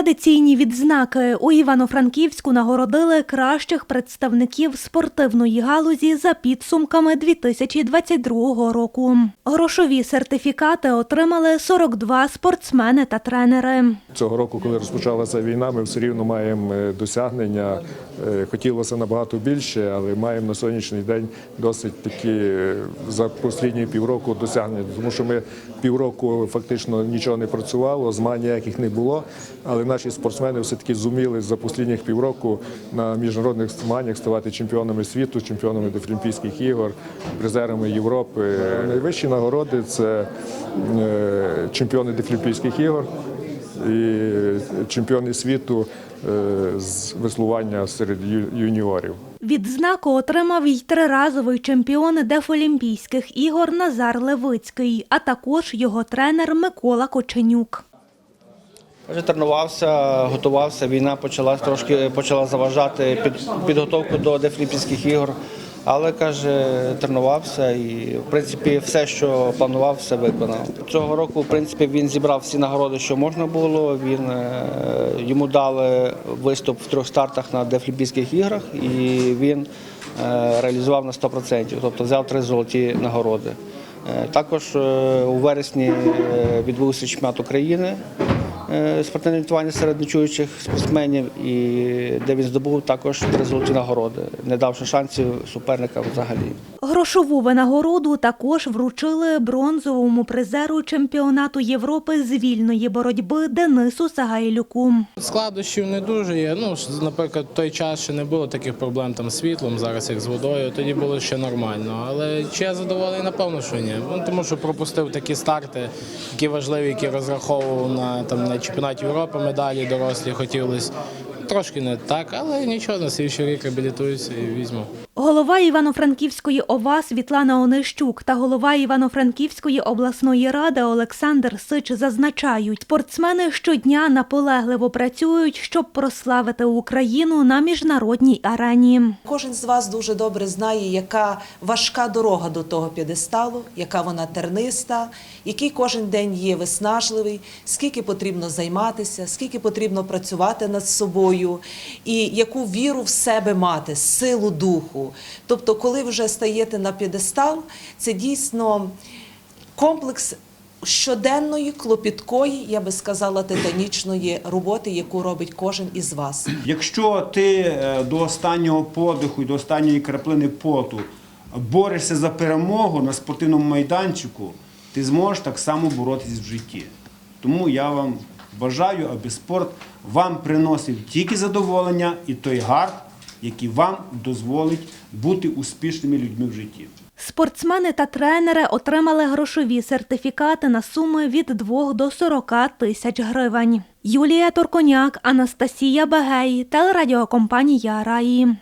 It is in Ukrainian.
Традиційні відзнаки у Івано-Франківську нагородили кращих представників спортивної галузі за підсумками 2022 року. Грошові сертифікати отримали 42 спортсмени та тренери. Цього року, коли розпочалася війна, ми все рівно маємо е, досягнення. Е, Хотілося набагато більше, але маємо на сьогоднішній день досить такі е, за останні півроку досягнення. Тому що ми півроку фактично нічого не працювало, змагань ніяких не було. Але наші спортсмени все-таки зуміли за останніх півроку на міжнародних змаганнях ставати чемпіонами світу, чемпіонами Дефлімпійських ігор, призерами Європи. Найвищі нагороди це е, чемпіони Дефлімпійських ігор і чемпіони світу е, з веслування серед юніорів. Відзнаку отримав й триразовий чемпіон Дефолімпійських ігор Назар Левицький, а також його тренер Микола Коченюк. Вже тренувався, готувався. Війна почала трошки почала заважати під підготовку до Дефлімпійських ігор. Але каже, тренувався і в принципі все, що планував, все виконав. Цього року, в принципі, він зібрав всі нагороди, що можна було. Він е, йому дали виступ в трьох стартах на Дефлімпійських іграх, і він е, реалізував на 100%, тобто взяв три золоті нагороди. Е, Також у вересні відбувся чемпіонат України спортивне орієнтування серед нечуючих спортсменів, і де він здобув також три золоті нагороди, не давши шансів суперникам взагалі. Грошову винагороду також вручили бронзовому призеру чемпіонату Європи з вільної боротьби Денису Сагайлюку. Складощів не дуже є. Ну, наприклад, той час ще не було таких проблем там з світлом, зараз як з водою, тоді було ще нормально. Але чи я задоволений, напевно, що ні. Ну, тому що пропустив такі старти, які важливі, які розраховував на, там, на чемпіонаті Європи медалі дорослі хотілося. Трошки не так, але нічого, на слідчий рік реабілітуюся і візьму. Голова Івано-Франківської ОВА Світлана Онищук та голова Івано-Франківської обласної ради Олександр Сич зазначають, спортсмени щодня наполегливо працюють, щоб прославити Україну на міжнародній арені. Кожен з вас дуже добре знає, яка важка дорога до того п'єдесталу, яка вона терниста, який кожен день є виснажливий, скільки потрібно займатися, скільки потрібно працювати над собою, і яку віру в себе мати, силу духу. Тобто, коли вже стаєте на п'єдестал, це дійсно комплекс щоденної, клопіткої, я би сказала, титанічної роботи, яку робить кожен із вас. Якщо ти е, до останнього подиху і до останньої краплини поту борешся за перемогу на спортивному майданчику, ти зможеш так само боротись в житті. Тому я вам бажаю, аби спорт вам приносив тільки задоволення і той гард, який вам дозволить бути успішними людьми в житті. Спортсмени та тренери отримали грошові сертифікати на суми від 2 до 40 тисяч гривень. Юлія Торконяк, Анастасія Бегей, телерадіокомпанія Раї.